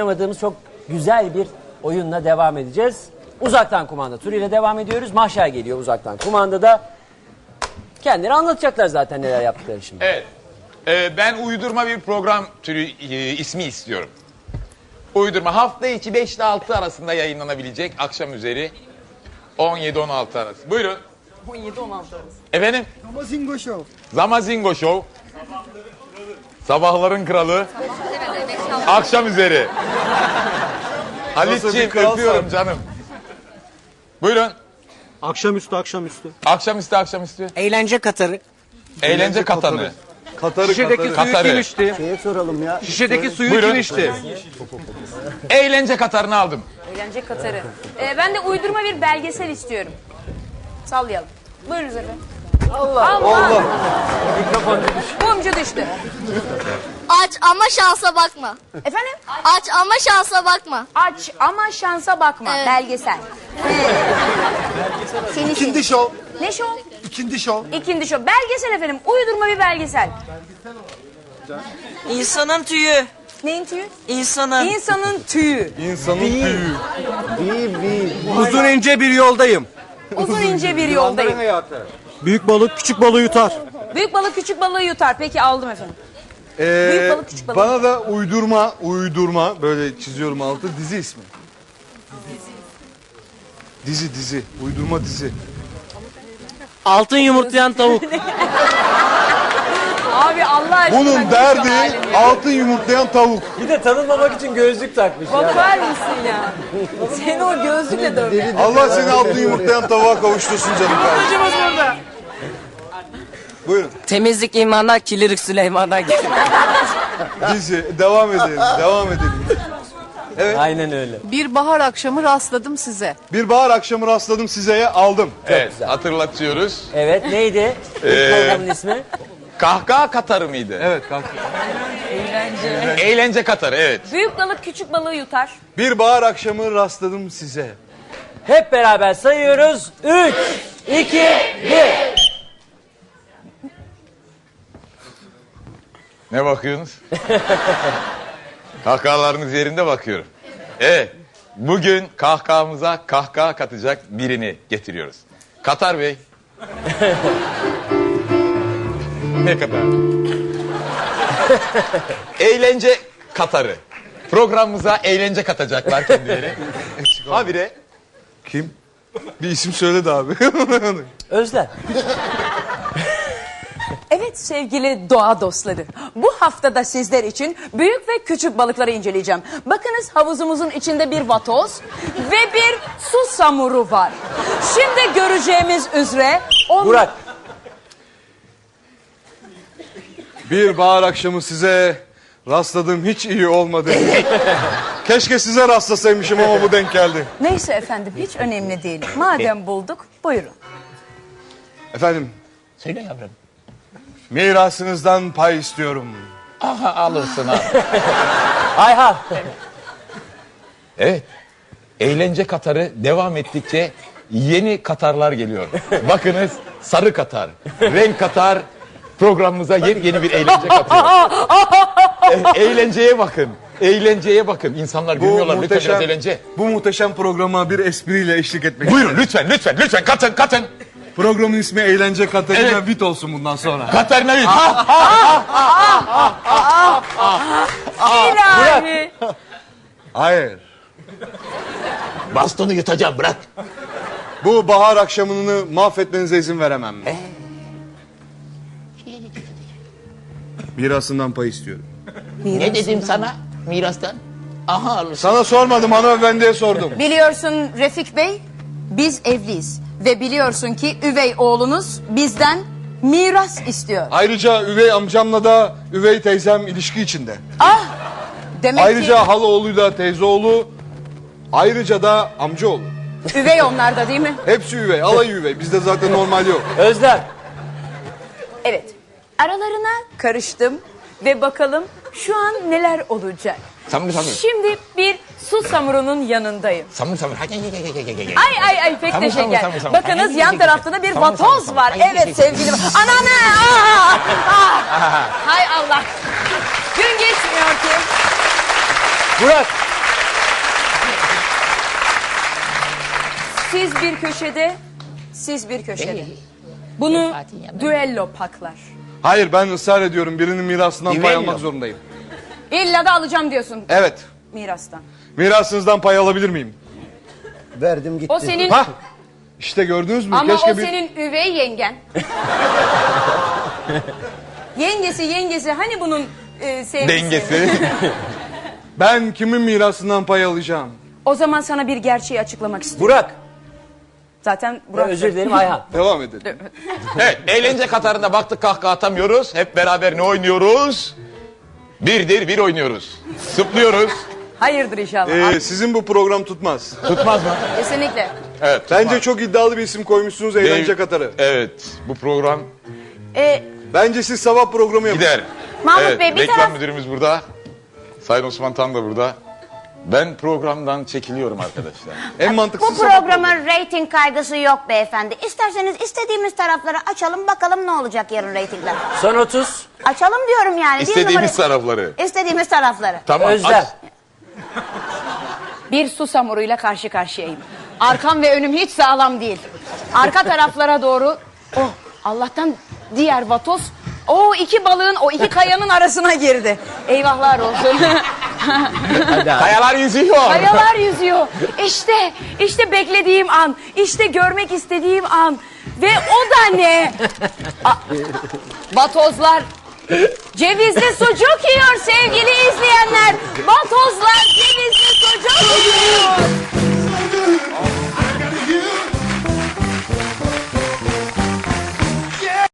Oynamadığımız çok güzel bir oyunla devam edeceğiz. Uzaktan kumanda turuyla devam ediyoruz. Mahşer geliyor uzaktan kumandada. Kendileri anlatacaklar zaten neler yaptıkları şimdi. Evet. Ee, ben uydurma bir program türü e, ismi istiyorum. Uydurma hafta içi 5 ile 6 arasında yayınlanabilecek akşam üzeri 17-16 arası. Buyurun. 17-16 arası. Efendim? Zamazingo Show. Zamazingo Show. Sabahların kralı. Akşam üzeri. Halitciğim öpüyorum canım. Buyurun. Akşamüstü akşamüstü. Akşamüstü akşamüstü. Eğlence Katarı. Eğlence katanı. Katarı Şişedeki suyu Katarı. kim içti? Şeye soralım ya. Şişedeki suyu Buyurun. kim içti? Eğlence katarını aldım. Eğlence Katarı. Ee, ben de uydurma bir belgesel istiyorum. Sallayalım. Buyurunuz efendim. Allah. Allah. Mumcu düştü. Aç ama şansa bakma. Efendim? Aç ama şansa bakma. Aç ama şansa bakma. Evet. Belgesel. Seni İkindi Show. Ne show? İkindi Show. İkindi show. Belgesel efendim. Uydurma bir belgesel. İnsanın tüyü. Neyin tüyü? İnsanın. İnsanın tüyü. İnsanın büyüğü. Bir bir. Uzun ince bir yoldayım. Uzun ince bir yoldayım. Büyük balık küçük balığı yutar. Büyük balık küçük balığı yutar. Peki aldım efendim. Büyük balık küçük balık. Bana da uydurma, uydurma böyle çiziyorum altı dizi ismi. Dizi dizi, uydurma dizi. Altın yumurtlayan tavuk. Abi Allah aşkına. Bunun derdi altın yumurtlayan tavuk. Bir de tanınmamak için gözlük takmış ya. Bakar mısın ya? Seni o gözlükle dövme. Allah seni altın yumurtlayan tavuğa kavuştursun canım kardeşim. burada. Buyurun. Temizlik imandan, kilirik Süleyman'dan gelir. Dizi, devam edelim, devam edelim. Aynen öyle. Bir bahar akşamı rastladım size. Bir bahar akşamı rastladım sizeye aldım. Evet hatırlatıyoruz. Evet neydi? İlk programın ismi? Kahkaha katarı mıydı? Evet kanka. Eğlence katarı evet. Büyük balık küçük balığı yutar. Bir bahar akşamı rastladım size. Hep beraber sayıyoruz. 3, 2, 1. Ne bakıyorsunuz? Kahkahalarınız yerinde bakıyorum. Evet. Bugün kahkahamıza kahkaha katacak birini getiriyoruz. Katar Bey. ne kadar? eğlence Katarı. Programımıza eğlence katacaklar kendileri. Habire Kim? Bir isim söyledi abi. Özler. Evet sevgili doğa dostları. Bu haftada sizler için büyük ve küçük balıkları inceleyeceğim. Bakınız havuzumuzun içinde bir vatoz ve bir su samuru var. Şimdi göreceğimiz üzere on... Burak. Bir bahar akşamı size rastladım hiç iyi olmadı. Keşke size rastlasaymışım ama bu denk geldi. Neyse efendim hiç önemli değil. Madem bulduk buyurun. Efendim Söyle yavrum. Mirasınızdan pay istiyorum. Aha alırsın ha. Ayhan. Evet. Eğlence Katarı devam ettikçe yeni Katarlar geliyor. Bakınız sarı Katar, renk Katar programımıza yeni, yeni bir eğlence katıyor. E, eğlenceye bakın. Eğlenceye bakın. İnsanlar gülmüyorlar. Lütfen biraz eğlence. bu muhteşem programa bir espriyle eşlik etmek Buyurun lütfen lütfen lütfen katın katın. Programın ismi Eğlence Katarina Evet. Vit olsun bundan sonra. Katarina Witt. Ha, İlahi. Hayır. Bastonu yutacağım bırak. Bu bahar akşamını mahvetmenize izin veremem. Mirasından pay istiyorum. Ne dedim sana mirastan? Aha alırsın. Sana sormadım hanımefendiye sordum. Biliyorsun Refik Bey biz evliyiz. Ve biliyorsun ki üvey oğlunuz bizden miras istiyor. Ayrıca üvey amcamla da üvey teyzem ilişki içinde. Ah! Demek Ayrıca ki halaoğluyla teyzeoğlu, ayrıca da amcaoğlu. üvey onlar da değil mi? Hepsi üvey, alayı üvey. Bizde zaten normal yok. Özlem. Evet. Aralarına karıştım ve bakalım şu an neler olacak. Samimi samimi. Şimdi bir su samurunun yanındayım. Samimi samimi. Hay, hay, hay, hay, hay. Ay ay ay pek de Samur, şeker. samur, samur. Bakınız yan tarafında bir Samur, vatoz samur. var. Ay. Evet sevgilim. Ananı! Ah! Hay Allah. Gün geçmiyor ki. Murat. Siz bir köşede, siz bir köşede. Bunu düello paklar. Hayır ben ısrar ediyorum birinin mirasından pay almak zorundayım. İlla da alacağım diyorsun Evet. mirastan. Mirasınızdan pay alabilir miyim? Verdim gitti. O senin Hah. İşte gördünüz mü? ama Keşke o bir... senin üvey yengen. yengesi yengesi hani bunun e, sevgisi. Dengesi. Ben kimin mirasından pay alacağım? O zaman sana bir gerçeği açıklamak istiyorum. Burak. Zaten Burak Özür dilerim Ayhan. Devam edelim. evet eğlence Katarı'nda baktık kahkaha atamıyoruz. Hep beraber ne oynuyoruz? Birdir bir oynuyoruz. Sıplıyoruz. Hayırdır inşallah. Ee, sizin bu program tutmaz. Tutmaz mı? Kesinlikle. Evet. Bence çok iddialı bir isim koymuşsunuz Eğlence Katarı. Evet bu program E, Bence siz sabah programı yapın. gider. Mahmut evet, Bey, bir reklam taraf- müdürümüz burada. Sayın Osman Tan da burada. Ben programdan çekiliyorum arkadaşlar. En mantıklısı Bu programı. programın reyting kaygısı yok beyefendi. İsterseniz istediğimiz tarafları açalım bakalım ne olacak yarın reytingler. Son 30. Açalım diyorum yani. Bir İstediğimiz numara- tarafları. İstediğimiz tarafları. Tamam. Özlem. aç. bir su samuruyla karşı karşıyayım. Arkam ve önüm hiç sağlam değil. Arka taraflara doğru oh Allah'tan diğer vatoz o iki balığın o iki kayanın arasına girdi. Eyvahlar olsun. Kayalar yüzüyor. Kayalar yüzüyor. İşte, işte beklediğim an. işte görmek istediğim an. Ve o da ne? A- Vatozlar cevizli sucuk yiyor sevgili izleyenler. Vatozlar cevizli sucuk yiyor.